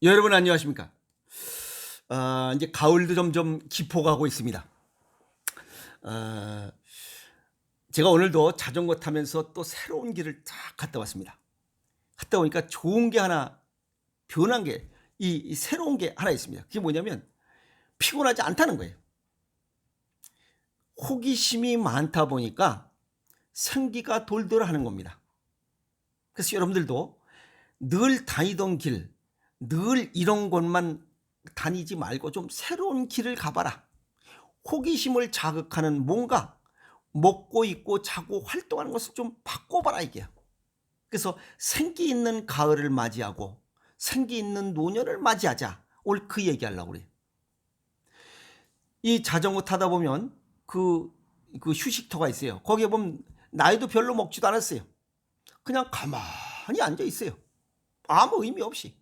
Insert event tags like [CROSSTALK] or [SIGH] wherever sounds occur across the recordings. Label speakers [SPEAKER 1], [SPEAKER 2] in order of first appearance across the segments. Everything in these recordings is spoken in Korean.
[SPEAKER 1] 여러분 안녕하십니까? 아, 이제 가을도 점점 깊어가고 있습니다. 아, 제가 오늘도 자전거 타면서 또 새로운 길을 쫙 갔다 왔습니다. 갔다 오니까 좋은 게 하나 변한 게 이, 이 새로운 게 하나 있습니다. 그게 뭐냐면 피곤하지 않다는 거예요. 호기심이 많다 보니까 생기가 돌돌 하는 겁니다. 그래서 여러분들도 늘 다니던 길, 늘 이런 곳만 다니지 말고 좀 새로운 길을 가봐라. 호기심을 자극하는 뭔가 먹고 있고 자고 활동하는 것을 좀 바꿔봐라 이게요. 그래서 생기 있는 가을을 맞이하고 생기 있는 노년을 맞이하자. 오늘 그 얘기하려고 그래요. 이 자전거 타다 보면 그, 그 휴식터가 있어요. 거기에 보면 나이도 별로 먹지도 않았어요. 그냥 가만히 앉아 있어요. 아무 의미 없이.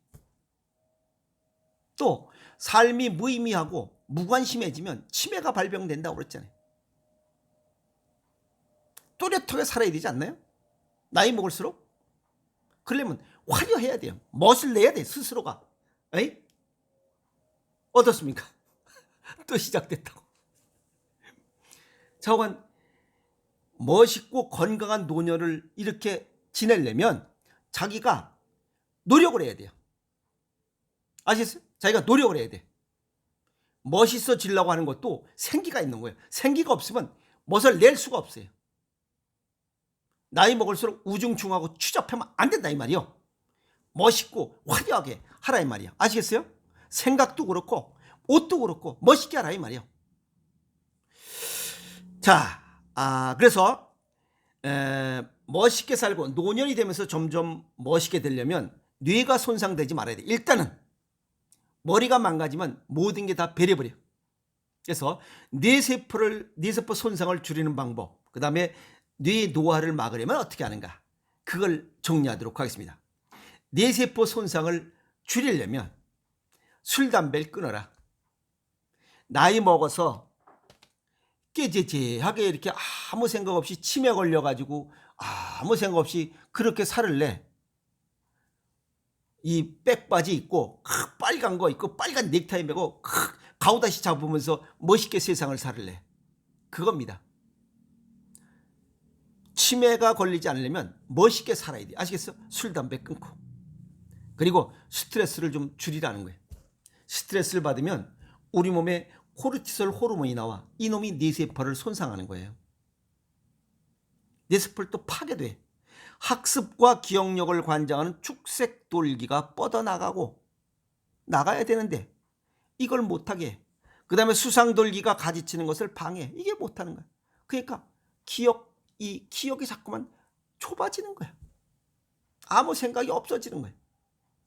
[SPEAKER 1] 또 삶이 무의미하고 무관심해지면 치매가 발병된다고 그랬잖아요. 또렷하게 살아야 되지 않나요? 나이 먹을수록? 그러려면 화려해야 돼요. 멋을 내야 돼, 스스로가. 에이? 어떻습니까? [LAUGHS] 또 시작됐다고. 자오간 멋있고 건강한 노년을 이렇게 지내려면 자기가 노력을 해야 돼요. 아시겠어요? 자기가 노력을 해야 돼. 멋있어지려고 하는 것도 생기가 있는 거예요. 생기가 없으면 멋을 낼 수가 없어요. 나이 먹을수록 우중충하고 추잡하면 안 된다 이 말이요. 멋있고 화려하게 하라 이 말이야. 아시겠어요? 생각도 그렇고 옷도 그렇고 멋있게 하라 이 말이요. 자, 아 그래서 에, 멋있게 살고 노년이 되면서 점점 멋있게 되려면 뇌가 손상되지 말아야 돼. 일단은 머리가 망가지면 모든 게다 베려버려. 그래서 뇌세포를 뇌세포 손상을 줄이는 방법, 그 다음에 뇌 노화를 막으려면 어떻게 하는가? 그걸 정리하도록 하겠습니다. 뇌세포 손상을 줄이려면 술, 담배를 끊어라. 나이 먹어서 깨재재하게 이렇게 아무 생각 없이 치매 걸려가지고 아무 생각 없이 그렇게 살을 내. 이 백바지 입고 빨간 거 입고 빨간 넥타이 메고 가오다시 잡으면서 멋있게 세상을 살을래. 그겁니다. 치매가 걸리지 않으려면 멋있게 살아야 돼. 아시겠어? 술, 담배 끊고. 그리고 스트레스를 좀 줄이라는 거예요. 스트레스를 받으면 우리 몸에 코르티솔 호르몬이 나와 이놈이 뇌세포를 손상하는 거예요. 뇌세포를 또 파괴돼. 학습과 기억력을 관장하는 축색 돌기가 뻗어나가고 나가야 되는데 이걸 못하게. 그 다음에 수상 돌기가 가지치는 것을 방해. 이게 못하는 거야. 그러니까 기억 이 기억이 자꾸만 좁아지는 거야. 아무 생각이 없어지는 거야.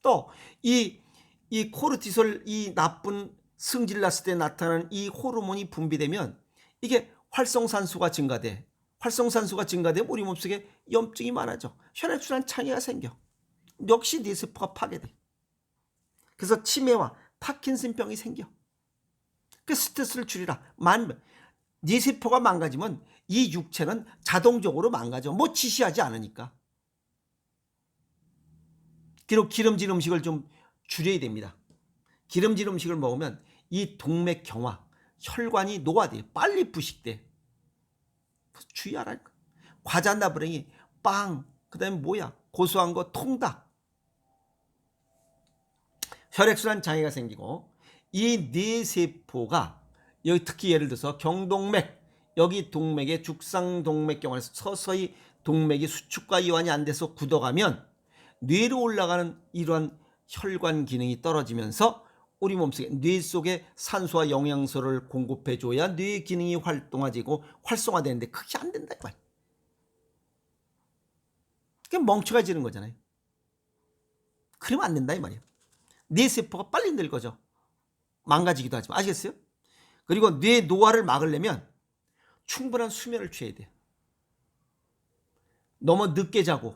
[SPEAKER 1] 또이이 코르티솔 이 나쁜 승질 났을 때 나타나는 이 호르몬이 분비되면 이게 활성산소가 증가돼 활성산소가 증가되면 우리 몸속에 염증이 많아져. 혈액순환 장애가 생겨. 역시 뇌 세포가 파괴돼. 그래서 치매와 파킨슨병이 생겨. 그 스트레스를 줄이라. 만 뇌 세포가 망가지면 이 육체는 자동적으로 망가져. 뭐 지시하지 않으니까. 그리고 기름진 음식을 좀 줄여야 됩니다. 기름진 음식을 먹으면 이 동맥 경화, 혈관이 노화돼. 빨리 부식돼. 주의하라니까. 과자 나부랭이, 빵, 그 다음에 뭐야? 고소한 거 통닭. 혈액순환 장애가 생기고 이 뇌세포가 여기 특히 예를 들어서 경동맥 여기 동맥의 죽상동맥경화에서 서서히 동맥이 수축과 이완이 안 돼서 굳어가면 뇌로 올라가는 이러한 혈관 기능이 떨어지면서 우리 몸속에 뇌 속에 산소와 영양소를 공급해 줘야 뇌 기능이 활동화되고 활성화되는데 그게 안 된다 이 말. 그게 멍청해지는 거잖아요. 그러면 안 된다 이 말이에요. 뇌 세포가 빨리 늙어져. 망가지기도 하지만 아시겠어요? 그리고 뇌 노화를 막으려면 충분한 수면을 취해야 돼. 너무 늦게 자고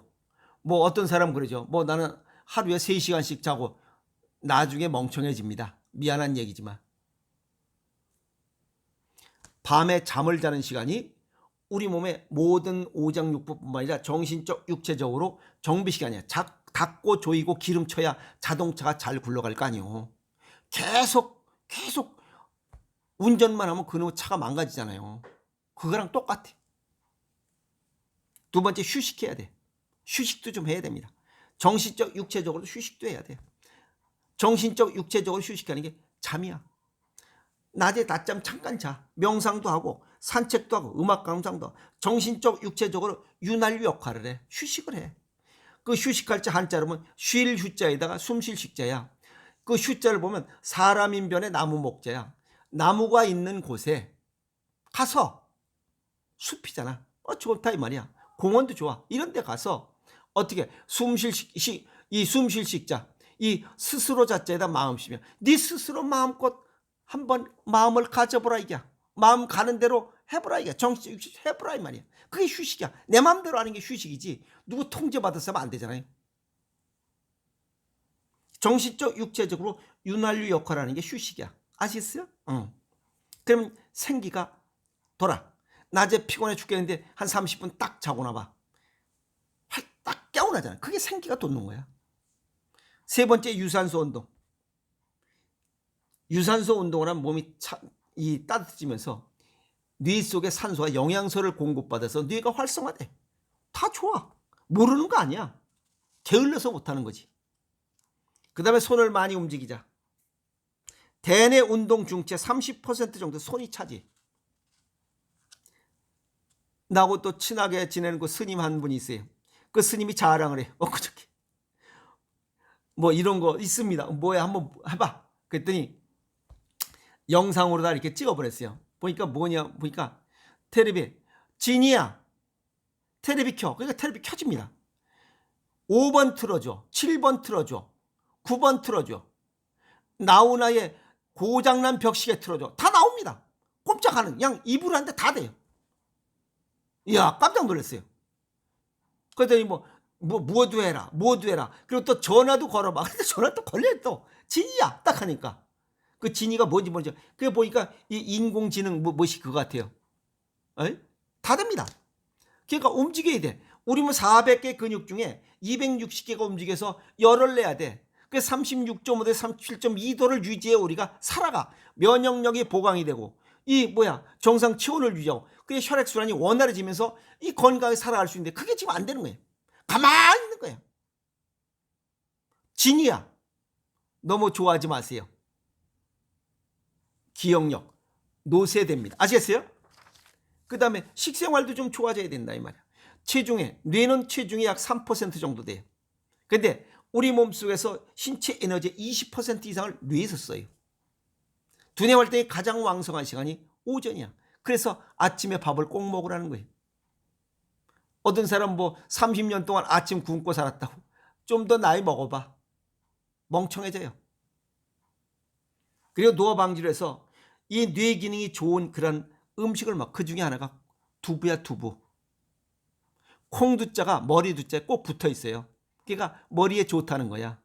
[SPEAKER 1] 뭐 어떤 사람 그러죠. 뭐 나는 하루에 3시간씩 자고 나중에 멍청해집니다. 미안한 얘기지만. 밤에 잠을 자는 시간이 우리 몸의 모든 오장육부뿐만 아니라 정신적, 육체적으로 정비 시간이야. 작, 닦고 조이고 기름 쳐야 자동차가 잘 굴러갈 거 아니에요. 계속 계속 운전만 하면 그놈의 차가 망가지잖아요. 그거랑 똑같아. 두 번째 휴식해야 돼. 휴식도 좀 해야 됩니다. 정신적, 육체적으로 휴식도 해야 돼. 정신적, 육체적으로 휴식하는 게 잠이야. 낮에 낮잠 잠깐 자. 명상도 하고 산책도 하고 음악 감상도 정신적, 육체적으로 윤활유 역할을 해. 휴식을 해. 그 휴식할 자 한자로 보면 쉴 휴자에다가 숨 쉴 식자야. 그 휴자를 보면 사람 인변의 나무 목자야. 나무가 있는 곳에 가서 숲이잖아. 어 좋다 이 말이야. 공원도 좋아. 이런 데 가서 어떻게 숨 쉴 식, 이 숨 쉴 식자, 이 스스로 자체에다 마음 쉬면 네 스스로 마음껏 한번 마음을 가져보라 이게 마음 가는 대로 해보라 이게 정신 육식 해보라 이 말이야. 그게 휴식이야. 내 마음대로 하는 게 휴식이지. 누구 통제받았으면 안 되잖아요. 정신적, 육체적으로 윤활유 역할을 하는 게 휴식이야. 아시겠어요? 응. 그러면 생기가 돌아. 낮에 피곤해 죽겠는데 한 30분 딱 자고 나봐. 활- 딱 깨어나잖아. 그게 생기가 돋는 거야. 세 번째 유산소 운동. 유산소 운동을 하면 몸이 차, 이 따뜻해지면서 뇌 속에 산소와 영양소를 공급받아서 뇌가 활성화돼. 다 좋아. 모르는 거 아니야. 게을러서 못하는 거지. 그 다음에 손을 많이 움직이자. 대뇌 운동 중체 30% 정도 손이 차지. 나하고 또 친하게 지내는 그 스님 한 분이 있어요. 그 스님이 자랑을 해. 엊그저께. 뭐 이런 거 있습니다. 뭐야 한번 해봐. 그랬더니 영상으로 다 이렇게 찍어버렸어요. 보니까 뭐냐 보니까 테레비 진이야 테레비 켜. 그러니까 테레비 켜집니다. 5번 틀어줘. 7번 틀어줘. 9번 틀어줘. 나훈아의 고장난 벽시계 틀어줘. 다 나옵니다. 꼼짝하는 그냥 입으로 하는데 다 돼요. 이야 깜짝 놀랐어요. 그랬더니 뭐, 뭐 뭐도 해라 뭐도 해라. 그리고 또 전화도 걸어봐. [LAUGHS] 근데 전화 또 걸려 또. 진이야 딱 하니까. 그 진이가 뭔지 뭔지 그게 보니까 이 인공지능 뭐 뭐시 그거 같아요. 에이? 다 됩니다. 그러니까 움직여야 돼. 우리 뭐 400개 근육 중에 260개가 움직여서 열을 내야 돼그 36.5 대 37.2도를 유지해 우리가 살아가. 면역력이 보강이 되고. 이 뭐야 정상 체온을 유지하고. 그게 혈액 순환이 원활해지면서 이 건강하게 살아갈 수 있는데 그게 지금 안 되는 거예요. 가만히 있는 거예요. 진이야. 너무 좋아하지 마세요. 기억력 노쇠됩니다. 아시겠어요? 그 다음에 식생활도 좀 좋아져야 된다 이 말이야. 체중에 뇌는 체중이 약 3% 정도 돼요. 근데 우리 몸속에서 신체 에너지 20% 이상을 뇌에서 써요. 두뇌 활동이 가장 왕성한 시간이 오전이야. 그래서 아침에 밥을 꼭 먹으라는 거예요. 어떤 사람 뭐 30년 동안 아침 굶고 살았다고 좀 더 나이 먹어봐. 멍청해져요. 그리고 노화 방지를 해서 이 뇌 기능이 좋은 그런 음식을 막그 중에 하나가 두부야 두부. 콩두자가 머리 두자에 꼭 붙어 있어요. 그러니까 머리에 좋다는 거야.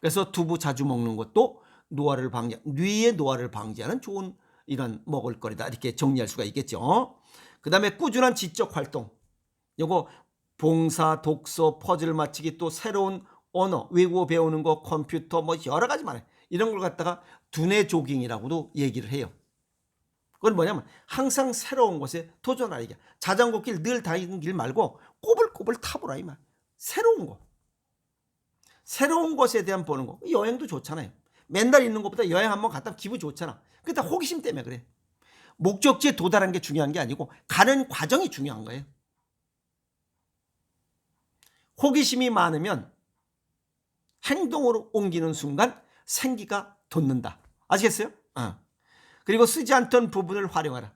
[SPEAKER 1] 그래서 두부 자주 먹는 것도 노화를 방지, 뇌의 노화를 방지하는 좋은 이런 먹을거리다 이렇게 정리할 수가 있겠죠. 그 다음에 꾸준한 지적 활동. 요거 봉사, 독서, 퍼즐 맞히기 또 새로운 언어, 외국어 배우는 거, 컴퓨터 뭐 여러 가지 많아요. 이런 걸 갖다가 두뇌 조깅이라고도 얘기를 해요. 그건 뭐냐면 항상 새로운 곳에 도전하라 이게. 자전거 길 늘 다니는 길 말고 꼬불꼬불 타보라 이 말. 새로운 거. 새로운 것에 대한 보는 거. 여행도 좋잖아요. 맨날 있는 것보다 여행 한번 갔다 기분 좋잖아. 그다 호기심 때문에 그래. 목적지에 도달하는 게 중요한 게 아니고 가는 과정이 중요한 거예요. 호기심이 많으면 행동으로 옮기는 순간 생기가 돋는다. 아시겠어요? 어. 그리고 쓰지 않던 부분을 활용하라.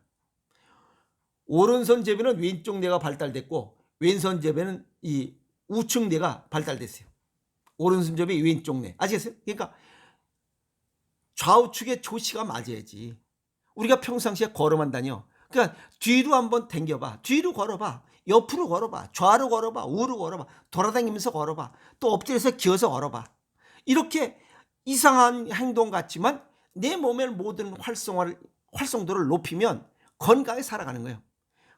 [SPEAKER 1] 오른손 제비는 왼쪽 뇌가 발달됐고 왼손 제비는 이 우측 뇌가 발달됐어요. 오른손 제비 왼쪽 뇌. 아시겠어요? 그러니까 좌우측의 조시가 맞아야지. 우리가 평상시에 걸어만다니요. 그러니까 뒤로 한번 당겨봐. 뒤로 걸어봐. 옆으로 걸어봐. 좌로 걸어봐. 우로 걸어봐. 돌아다니면서 걸어봐. 또 엎드려서 기어서 걸어봐. 이렇게 이상한 행동 같지만 내 몸의 모든 활성화를 활성도를 높이면 건강하게 살아가는 거예요.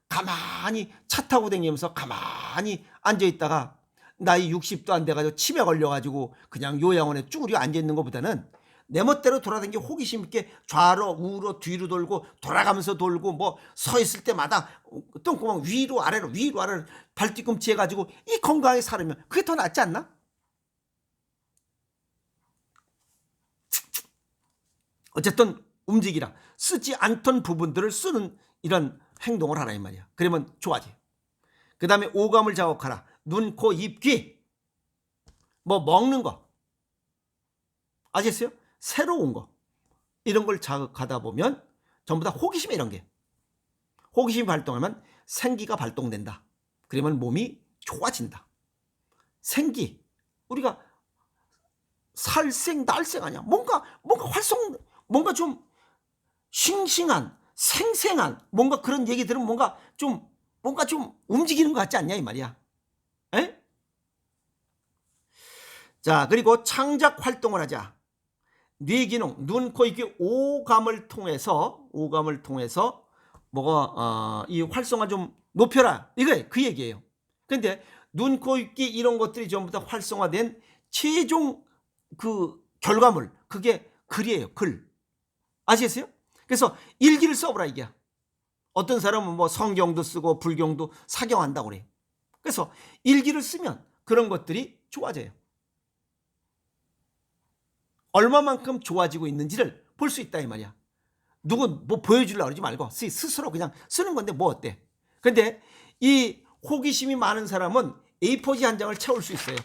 [SPEAKER 1] 가만히 차 타고 다니면서 가만히 앉아 있다가 나이 60도 안 돼가지고 치매 걸려가지고 그냥 요양원에 쭈그려 앉아 있는 것보다는 내 멋대로 돌아다니기 호기심 있게 좌로 우로 뒤로 돌고 돌아가면서 돌고 뭐 서 있을 때마다 똥구멍 위로 아래로 위로 아래로 발 뒤꿈치 해가지고 이 건강하게 살으면 그게 더 낫지 않나? 어쨌든 움직이라 쓰지 않던 부분들을 쓰는 이런 행동을 하라 이 말이야. 그러면 좋아지. 그 다음에 오감을 자극하라. 눈, 코, 입, 귀. 뭐 먹는 거. 아셨어요? 새로운 거. 이런 걸 자극하다 보면 전부 다 호기심 이런 게. 호기심이 발동하면 생기가 발동된다. 그러면 몸이 좋아진다. 생기. 우리가 살생 날생 아니야. 뭔가 뭔가 활성 뭔가 좀 싱싱한 생생한 뭔가 그런 얘기 들으면 뭔가 좀 뭔가 좀 움직이는 것 같지 않냐 이 말이야. 에? 자 그리고 창작 활동을 하자. 뇌 기능, 눈, 코, 입, 귀 오감을 통해서 오감을 통해서 뭐가 어, 이 활성화 좀 높여라. 이거 그 얘기예요. 근데 눈, 코, 입, 귀 이런 것들이 전부 다 활성화된 최종 그 결과물 그게 글이에요. 글. 아시겠어요? 그래서 일기를 써보라 이게. 어떤 사람은 뭐 성경도 쓰고 불경도 사경한다고 그래 그래서 일기를 쓰면 그런 것들이 좋아져요 얼마만큼 좋아지고 있는지를 볼 수 있다 이 말이야 누군 뭐 보여주려고 그러지 말고 스- 스스로 그냥 쓰는 건데 뭐 어때 근데 이 호기심이 많은 사람은 A4지 한 장을 채울 수 있어요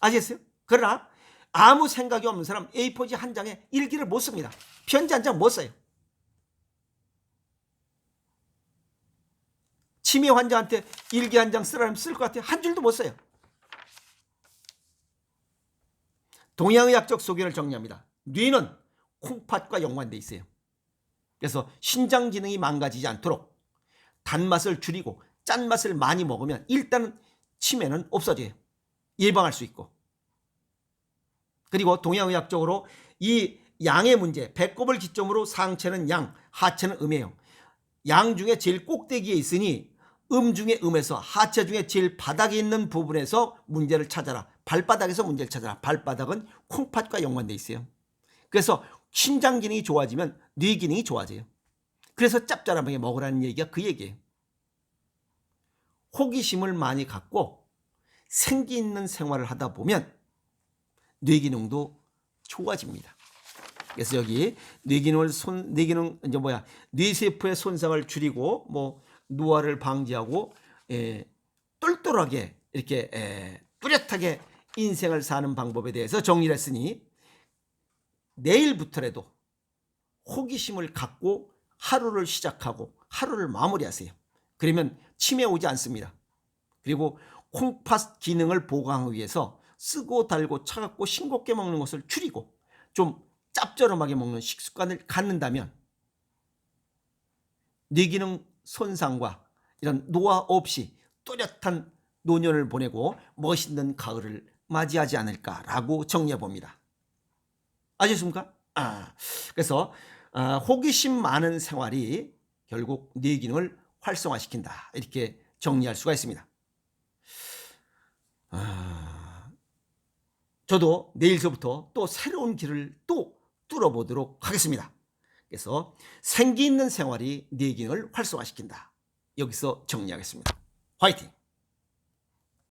[SPEAKER 1] 아시겠어요? 그러나 아무 생각이 없는 사람 A4지 한 장에 일기를 못 씁니다. 편지 한 장 못 써요. 치매 환자한테 일기 한 장 쓰라면 쓸 것 같아요. 한 줄도 못 써요. 동양의학적 소견을 정리합니다. 뇌는 콩팥과 연관돼 있어요. 그래서 신장 기능이 망가지지 않도록 단맛을 줄이고 짠맛을 많이 먹으면 일단은 치매는 없어져요. 예방할 수 있고. 그리고 동양의학적으로 이 양의 문제, 배꼽을 기점으로 상체는 양, 하체는 음이에요. 양 중에 제일 꼭대기에 있으니 음 중에 음에서 하체 중에 제일 바닥에 있는 부분에서 문제를 찾아라. 발바닥에서 문제를 찾아라. 발바닥은 콩팥과 연관돼 있어요. 그래서 신장 기능이 좋아지면 뇌 기능이 좋아져요. 그래서 짭짤하게 먹으라는 얘기가 그 얘기예요. 호기심을 많이 갖고 생기 있는 생활을 하다 보면 뇌 기능도 좋아집니다. 그래서 여기 뇌 기능을 손 뇌 기능 이제 뭐야 뇌 세포의 손상을 줄이고 뭐 노화를 방지하고 에, 똘똘하게 이렇게 에, 뚜렷하게 인생을 사는 방법에 대해서 정리를 했으니 내일부터라도 호기심을 갖고 하루를 시작하고 하루를 마무리하세요. 그러면 치매 오지 않습니다. 그리고 콩팥 기능을 보강하기 위해서 쓰고 달고 차갑고 싱겁게 먹는 것을 줄이고 좀 짭조름하게 먹는 식습관을 갖는다면 뇌기능 손상과 이런 노화 없이 또렷한 노년을 보내고 멋있는 가을을 맞이하지 않을까라고 정리해 봅니다. 아셨습니까? 아, 그래서 아, 호기심 많은 생활이 결국 뇌 기능을 활성화시킨다 이렇게 정리할 수가 있습니다. 아, 저도 내일서부터 또 새로운 길을 또 뚫어보도록 하겠습니다. 그래서 생기 있는 생활이 뇌 기능을 활성화시킨다. 여기서 정리하겠습니다. 화이팅!